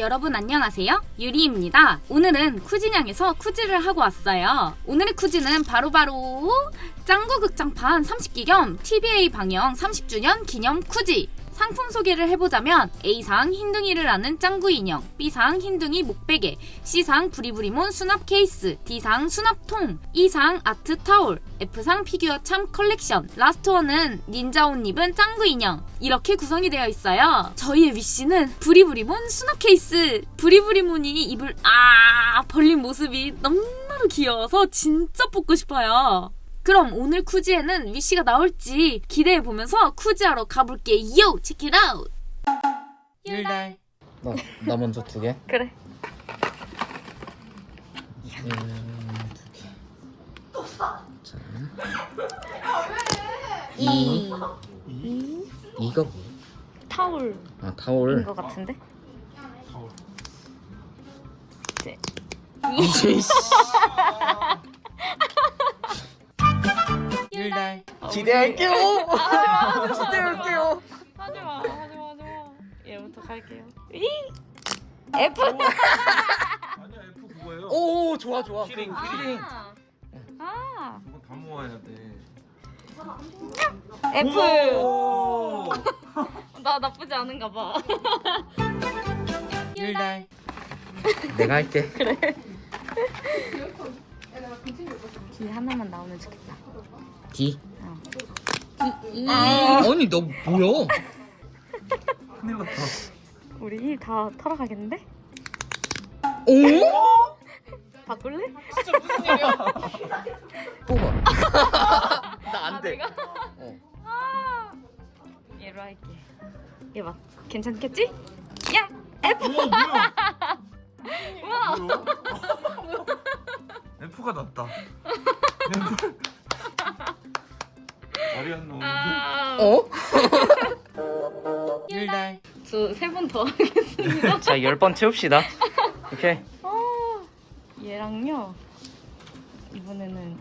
여러분 안녕하세요. 유리입니다. 오늘은 쿠진양에서 쿠지를 하고 왔어요. 오늘의 쿠지는 바로바로 짱구 극장판 30기 겸 TBA 방영 30주년 기념 쿠지. 상품 소개를 해보자면 A상 흰둥이를 아는 짱구 인형, B상 흰둥이 목베개, C상 부리부리몬 수납 케이스, D상 수납통, E상 아트 타올, F상 피규어 참 컬렉션, 라스트 원은 닌자 옷 입은 짱구 인형 이렇게 구성이 되어 있어요. 저희의 위시는 부리부리몬 수납 케이스. 부리부리몬이 입을 아 벌린 모습이 너무나도 귀여워서 진짜 뽑고 싶어요. 그럼 오늘 쿠지에는 위시가 나올지 기대해 보면서 쿠지하러 가볼게 요. 체크 잇 아웃. 율달 나, 나 먼저 두 개? 그래. 음, 두 개. 자. 이 이거 뭐야? 타올인 아 타올 것 같은데? 네. 이제 율달. 기대할게요. 기대할게요. 하지마 하지마 하지마. 얘부터 갈게요. 이 F. 아니야 F 그거예요. 오 좋아 좋아. 키링, 키링. 아, 아 그거 다 모아야 돼. F. 오! 나 나쁘지 않은가 봐. 율달. 내가 할게. D 하나만 나오면 좋겠다 D D E 아니 너 뭐야 큰일 났다. 우리 다 털어가겠는데? 오? 바꿀래? 뽑아 나 안돼 내가? 어. 아 얘로 할게 얘 봐 괜찮겠지? 야 F 오 뭐야? 우와 뭐야? F가 낫다. 더 하겠습니다 자, 열 번 채웁시다. 오케이. 어, 얘랑요 이번에는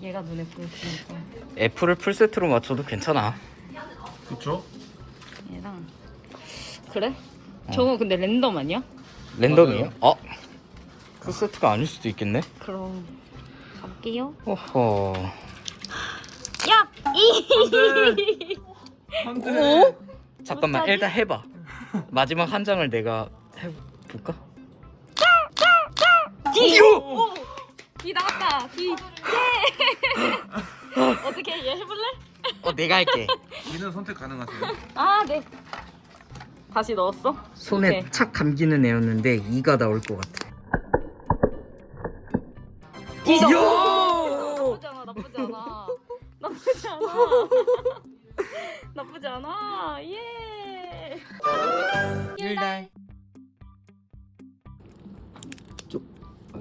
얘가 눈에 보였으니까 F를 풀세트로 맞춰도 괜찮아. 그쵸? 얘랑 그래? 저거 근데 랜덤 아니야? 랜덤이에요? 어? 풀세트가 아닐 수도 있겠네. 그럼 가볼게요 오호. 야! 이! 안 돼. 오? 잠깐만? 일단 해봐. 마지막 한 장을 내가 해볼까? D! 오! 오! D 나왔다 D 예! 어떻게 얘 해볼래? 어, 내가 할게. D는 선택 가능하세요? 아 네 다시 넣었어? 손에 오케이. 착 감기는 애였는데 이가 나올 것 같아. D가 이야! 나쁘지 않아 나쁘지 않아 나쁘지 않아 나쁘지 않아 예 율달.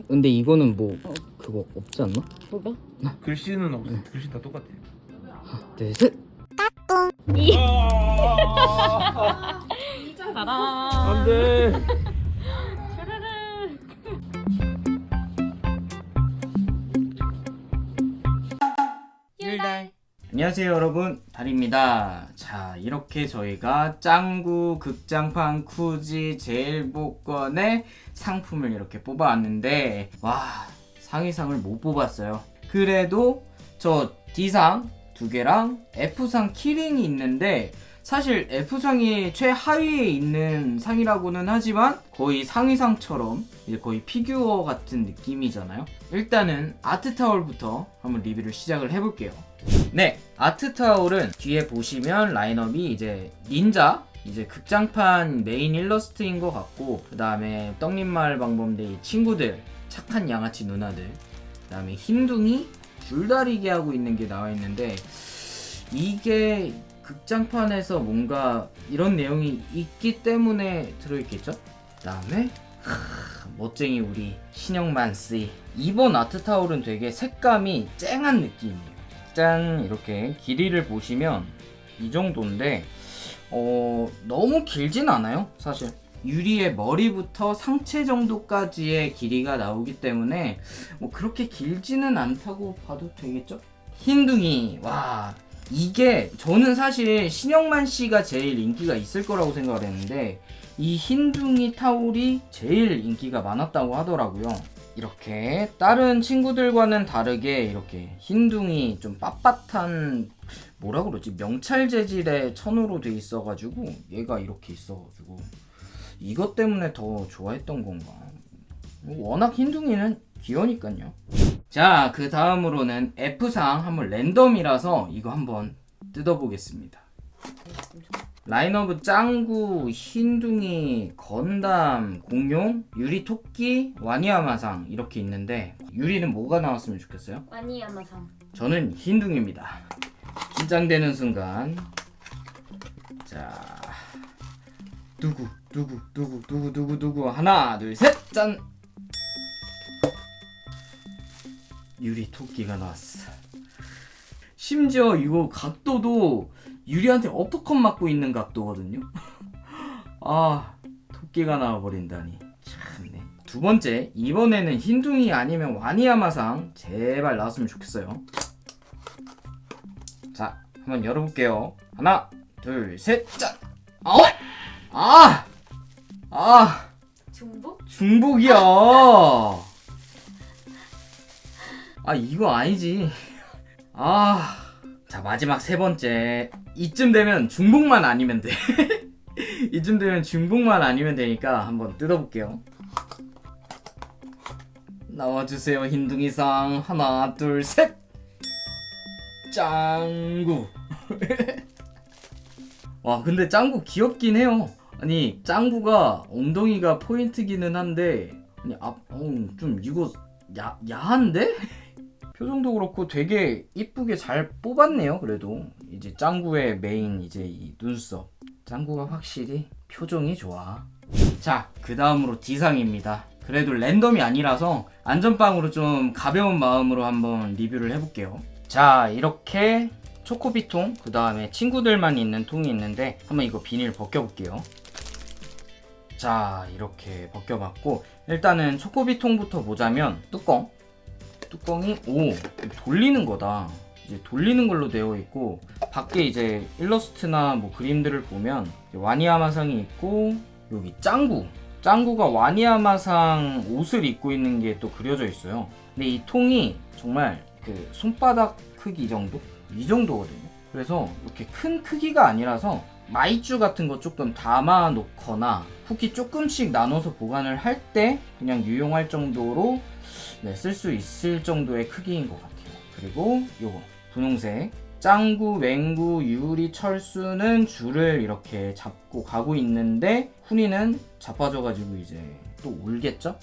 근데 이거는 뭐 그거 없지 않나? 뭐가? 글씨는 없어. 글씨 다 똑같아요. 둘, 셋. 이 아, 따란 안 돼. 안녕하세요 여러분 달입니다 자 이렇게 저희가 짱구 극장판 쿠지 제일복권의 상품을 이렇게 뽑아왔는데 와 상위상을 못 뽑았어요 그래도 저 D상 두 개랑 F상 키링이 있는데 사실 F상이 최하위에 있는 상이라고는 하지만 거의 상위상처럼 이제 거의 피규어 같은 느낌이잖아요. 일단은 아트타올부터 한번 리뷰를 시작을 해볼게요. 네, 아트 타올은 뒤에 보시면 라인업이 이제 닌자, 이제 극장판 메인 일러스트인 것 같고, 그 다음에 떡잎마을 방범대의 친구들, 착한 양아치 누나들, 그 다음에 흰둥이, 줄다리기 하고 있는 게 나와 있는데, 이게 극장판에서 뭔가 이런 내용이 있기 때문에 들어있겠죠? 그 다음에 멋쟁이 우리 신영만 씨 이번 아트 타올은 되게 색감이 쨍한 느낌이에요. 짠 이렇게 길이를 보시면 이 정도인데 어 너무 길진 않아요 사실 유리의 머리부터 상체 정도까지의 길이가 나오기 때문에 뭐 그렇게 길지는 않다고 봐도 되겠죠? 흰둥이 와 이게 저는 사실 신영만 씨가 제일 인기가 있을 거라고 생각을 했는데 이 흰둥이 타올이 제일 인기가 많았다고 하더라고요. 이렇게 다른 친구들과는 다르게 이렇게 흰둥이 좀 빳빳한 뭐라 그러지? 명찰 재질의 천으로 돼 있어가지고 얘가 이렇게 있어가지고 이것 때문에 더 좋아했던 건가? 워낙 흰둥이는 귀여우니까요. 자 그 다음으로는 F상 한번 랜덤이라서 이거 한번 뜯어보겠습니다 라인업은 짱구, 흰둥이, 건담, 공룡, 유리 토끼, 와니아마상 이렇게 있는데 유리는 뭐가 나왔으면 좋겠어요? 와니야마상. 저는 흰둥입니다. 긴장되는 순간 자 누구 누구 누구 누구 누구 누구 하나 둘 셋 짠 유리 토끼가 나왔어. 심지어 이거 각도도 유리한테 어퍼컷 맞고 있는 각도거든요. 아 토끼가 나와버린다니 참네. 두 번째 이번에는 흰둥이 아니면 와니야마상 제발 나왔으면 좋겠어요. 자, 한번 열어볼게요. 하나, 둘, 셋, 짠! 어? 아! 아! 중복? 중복이야! 아, 이거 아니지. 아. 자, 마지막 세 번째. 이쯤 되면 중복만 아니면 돼. 이쯤 되면 중복만 아니면 되니까 한번 뜯어볼게요. 나와주세요, 흰둥이상. 하나, 둘, 셋! 짱구. 와, 근데 짱구 귀엽긴 해요. 아니, 짱구가 엉덩이가 포인트기는 한데, 아니, 앞, 어, 좀 이거 야, 야한데? 표정도 그렇고 되게 이쁘게 잘 뽑았네요, 그래도. 이제 짱구의 메인 이제 이 눈썹. 짱구가 확실히 표정이 좋아. 자, 그 다음으로 D상입니다. 그래도 랜덤이 아니라서 안전빵으로 좀 가벼운 마음으로 한번 리뷰를 해볼게요. 자, 이렇게 초코비통, 그 다음에 친구들만 있는 통이 있는데 한번 이거 비닐 벗겨볼게요. 자, 이렇게 벗겨봤고 일단은 초코비통부터 보자면 뚜껑. 뚜껑이 오 돌리는 거다. 이제 돌리는 걸로 되어 있고 밖에 이제 일러스트나 뭐 그림들을 보면 이제 와니야마상이 있고 여기 짱구 짱구가 와니야마상 옷을 입고 있는 게 또 그려져 있어요. 근데 이 통이 정말 그 손바닥 크기 정도 이 정도거든요. 그래서 이렇게 큰 크기가 아니라서 마이쮸 같은 거 조금 담아 놓거나 쿠키 조금씩 나눠서 보관을 할 때 그냥 유용할 정도로 네, 쓸 수 있을 정도의 크기인 것 같아요. 그리고 요거 분홍색 짱구, 맹구, 유리, 철수는 줄을 이렇게 잡고 가고 있는데 훈이는 자빠져가지고 이제 또 울겠죠?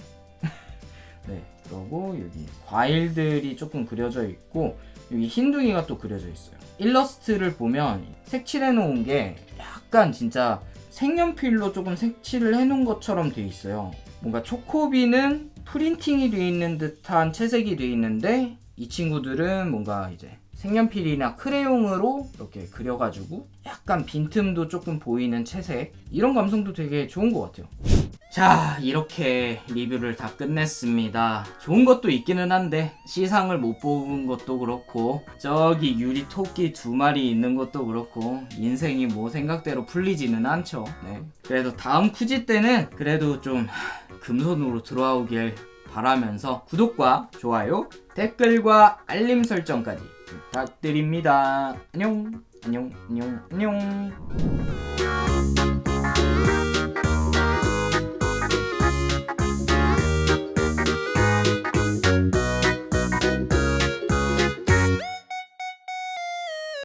네, 그리고 여기 과일들이 조금 그려져 있고 여기 흰둥이가 또 그려져 있어요. 일러스트를 보면 색칠해 놓은 게 약간 진짜 색연필로 조금 색칠을 해 놓은 것처럼 돼 있어요. 뭔가 초코비는 프린팅이 돼 있는 듯한 채색이 돼 있는데 이 친구들은 뭔가 이제 색연필이나 크레용으로 이렇게 그려가지고 약간 빈틈도 조금 보이는 채색 이런 감성도 되게 좋은 것 같아요. 자 이렇게 리뷰를 다 끝냈습니다. 좋은 것도 있기는 한데 시상을 못 뽑은 것도 그렇고 저기 유리 토끼 두 마리 있는 것도 그렇고 인생이 뭐 생각대로 풀리지는 않죠. 네. 그래도 다음 쿠지 때는 그래도 좀 금손으로 들어오길 바라면서 구독과 좋아요 댓글과 알림 설정까지 부탁드립니다. 안녕 안녕 안녕 안녕